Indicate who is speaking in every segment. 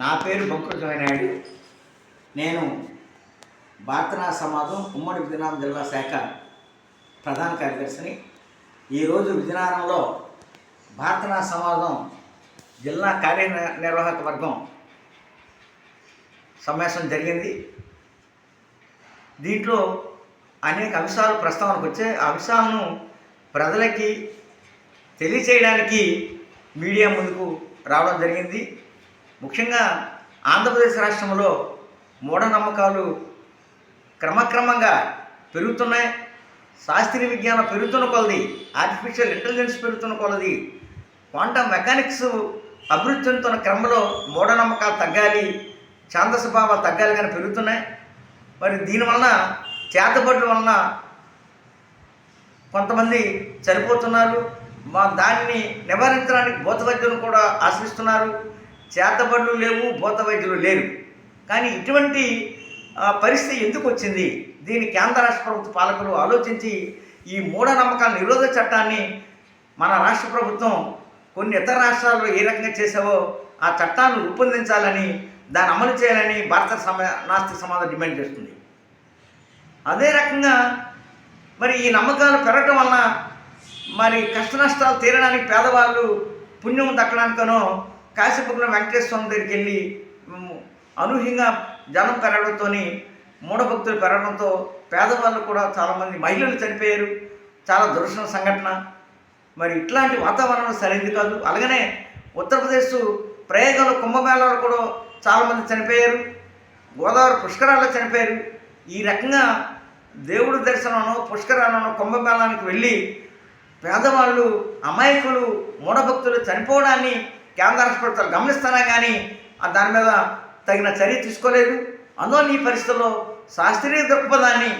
Speaker 1: నా పేరు బంకుల నాయుడు నేను భారతనా సమాజం ఉమ్మడి విజయనగరం జిల్లా శాఖ ప్రధాన కార్యదర్శిని. ఈరోజు విజయనగరంలో భారతనా సమాజం జిల్లా కార్యనిర్వాహక వర్గం సమావేశం జరిగింది. దీంట్లో అనేక అంశాలు ప్రస్తావనకు వచ్చాయి ఆ అంశాలను ప్రజలకి తెలియచేయడానికి మీడియా ముందుకు రావడం జరిగింది. ముఖ్యంగా ఆంధ్రప్రదేశ్ రాష్ట్రంలో మూఢనమ్మకాలు క్రమక్రమంగా పెరుగుతున్నాయి. శాస్త్రీయ విజ్ఞానం పెరుగుతున్న కొలది ఆర్టిఫిషియల్ ఇంటెలిజెన్స్ పెరుగుతున్న కొలది క్వాంటమ్ మెకానిక్స్ అభివృద్ధి చెందుతున్న క్రమంలో మూఢనమ్మకాలు తగ్గాలి ఛాందస భావాలు తగ్గాలి కానీ పెరుగుతున్నాయి. మరి దీనివలన చేతబడుల వలన కొంతమంది చనిపోతున్నారు. మా దానిని నివారించడానికి భూత వైద్యులు కూడా ఆశ్రయిస్తున్నారు. చేతబడులు లేవు భూత వైద్యులు లేరు. కానీ ఇటువంటి పరిస్థితి ఎందుకు వచ్చింది? దీని కేంద్ర రాష్ట్ర ప్రభుత్వ పాలకులు ఆలోచించి ఈ మూఢనమ్మకాల నిరోధ చట్టాన్ని మన రాష్ట్ర ప్రభుత్వం కొన్ని ఇతర రాష్ట్రాల్లో ఏ రకంగా చేసావో ఆ చట్టాన్ని రూపొందించాలని దాన్ని అమలు చేయాలని భారత సమ నాస్తిక సమాజం డిమాండ్ చేస్తుంది. అదే రకంగా మరి ఈ నమ్మకాలు పెరగటం వలన మరి కష్ట నష్టాలు తీరడానికి పేదవాళ్ళు పుణ్యం దక్కడానికనో కాశీపురం వెంకటేశ్వర స్వామి దగ్గరికి వెళ్ళి అనూహ్యంగా జనం పెరగడంతోని మూఢభక్తులు పెరగడంతో పేదవాళ్ళు కూడా చాలామంది మహిళలు చనిపోయారు. చాలా దురదృష్టం సంఘటన. మరి ఇట్లాంటి వాతావరణం సరైనది కాదు. అలాగనే ఉత్తరప్రదేశ్ ప్రయోగంలో కుంభమేళాలు కూడా చాలామంది చనిపోయారు. గోదావరి పుష్కరాల్లో చనిపోయారు. ఈ రకంగా దేవుడి దర్శనంలో పుష్కరాలను కుంభమేళానికి వెళ్ళి పేదవాళ్ళు అమాయకులు మూఢభక్తులు చనిపోవడాన్ని కేంద్ర రాష్ట్ర ప్రభుత్వాలు కానీ ఆ దాని మీద తగిన చర్య తీసుకోలేదు. అందువల్ల ఈ పరిస్థితుల్లో శాస్త్రీయ దృక్పథాన్ని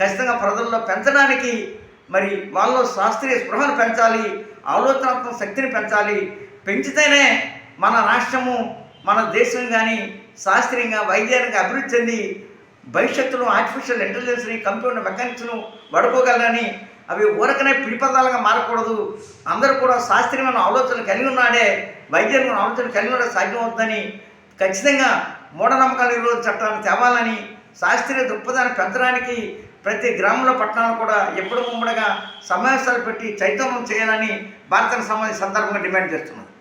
Speaker 1: ఖచ్చితంగా ప్రజల్లో పెంచడానికి మరి వాళ్ళలో శాస్త్రీయ స్పృహను పెంచాలి ఆలోచనాత్మక శక్తిని పెంచాలి. పెంచితేనే మన రాష్ట్రము మన దేశం కానీ శాస్త్రీయంగా వైద్యానికి అభివృద్ధి చెంది భవిష్యత్తులో ఆర్టిఫిషియల్ ఇంటెలిజెన్స్ని కంప్యూటర్ మెకానిక్స్ను వాడుకోగలరని అవి ఊరకనే పిడిపదాలుగా మారకూడదు. అందరూ కూడా శాస్త్రీయమైన ఆలోచన కలిగి ఉన్నాడే వైద్యమైన ఆలోచన కలిగి ఉండే సాధ్యమవుతుందని ఖచ్చితంగా మూఢనమ్మకాల నిరోధ చట్టాన్ని తేవాలని శాస్త్రీయ దృక్పథాన్ని పెంచడానికి ప్రతి గ్రామంలో పట్టణాలు కూడా ఎప్పుడు ముమ్మడిగా సమావేశాలు పెట్టి చైతన్యం చేయాలని భారత సమాజ సందర్భంగా డిమాండ్ చేస్తున్నారు